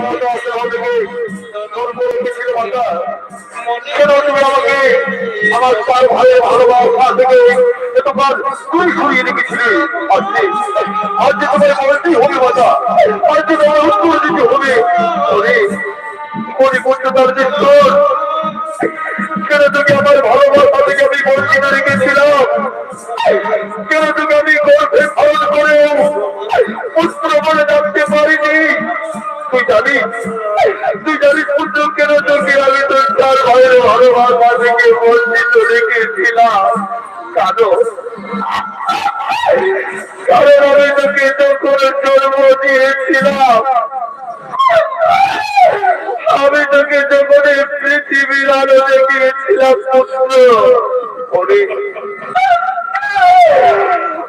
ক্ষমতা আছে আমাদেরকে ধর্ম রেখেছিল মাতা কেন তুমি আমাকে আমার চার ভালো ভালোবাসা থেকে এতবার তুই সরিয়ে রেখেছিলি? আজকে আজকে তোমার বলতেই তোমার দিতে হবে। মনে করতে তোর আমি আমি তোকে যখন পৃথিবীর আলো দেখিয়েছিলাম পুত্র।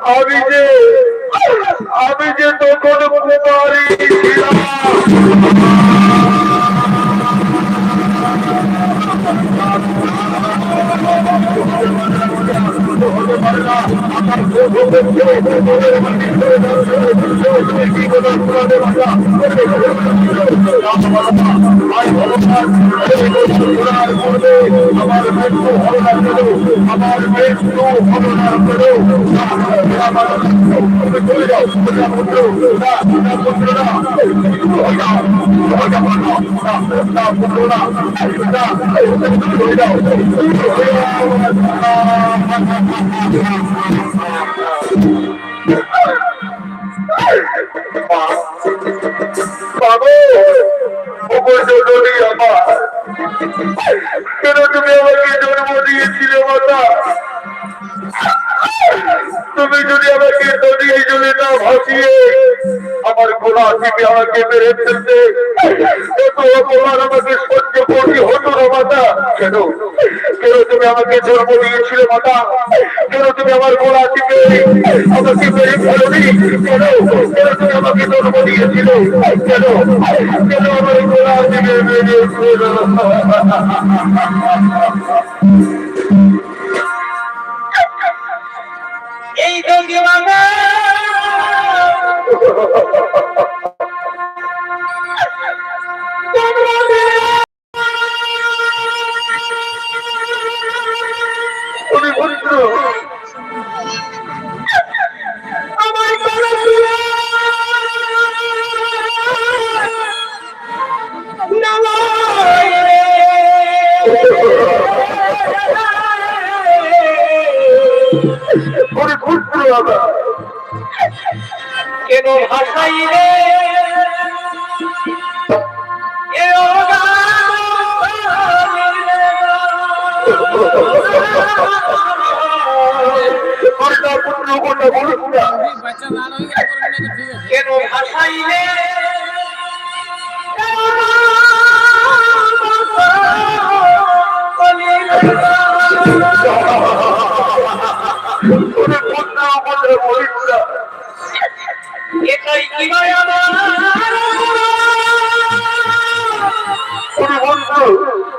আমি যে আমি যে তখন কুমারী ছিলাম আমার মৃত্যু না কেন আমার মৃত্যু চলে যাও তুমি যদি আমাকে দড়িয়ে জলে না ভাসিয়ে আমার গোলা টিপে আমাকে মেরে ফেলতে আমাকে সহ্য করতে হতো না, মাতা। কেন? কেন তুমি আমাকে জন্ম দিয়েছিলে মাতা? কেন তুমি আমার গোলা থেকে আমাকে মেরে ফেলোনি? কেন? কেন তুমি আমাকে জন্ম দিয়েছিলে কেন? কেন আমার গোলা টিপে মেরে ফেলো? এই যোগী গেলে করবে নাকি ঠিক আছে কেন ভাষাই রে এটাই কি ভাই বন্ধু?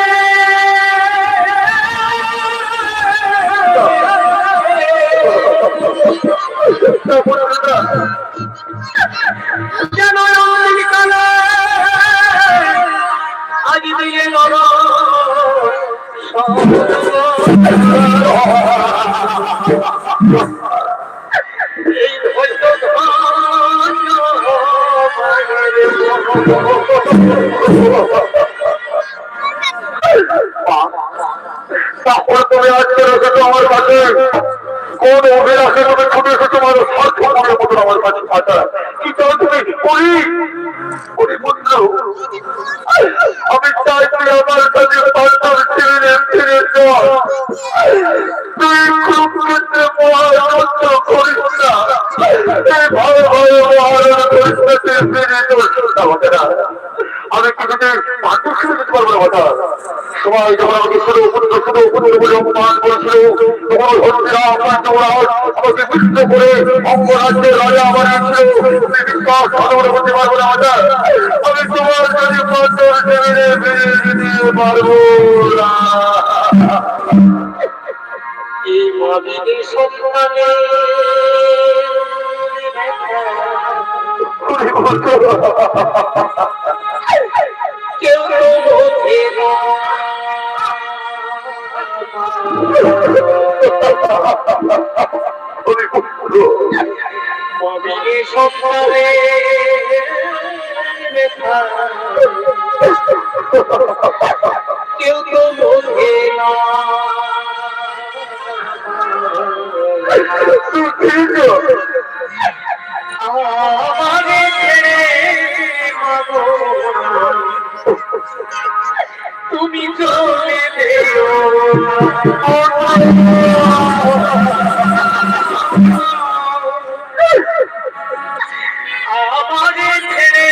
না পুত্র না কেন অলিকালে আজ মায়ের মন। তারপরে তুমি আজকে রেখেছো আমার কাছে কোন কি চাও তুমি? আমি চাই তুই আমার কাছে পাঁচজন ছেড়ে ফিরে তুই কুরুক্ষেত্রে মহাযুদ্ধ করিস না। ভয়ে ভয়ে মহারাজ পরিস্থিতি ফিরে আমাকে না। আমি কিছুতে মানুষ ছেড়ে দিতে পারব না কথা সবাই যখন আমাকে শুধু পুত্র শুধু পুত্র বলে অপমান করেছিল তখন হত্যা যুবরাজ আমাকে বিদ্ধ করে অঙ্গরাজ্যের রাজা আমার ছিল বিশ্বাস ভালো করে বলতে পারব না কথা আমি তোমার কাছে পাঁচজন ছেড়ে ফিরে দিতে পারব না। এই মাবিনী সন্তানে কেউ কেউ তো বোঝে তুমি চলে যেও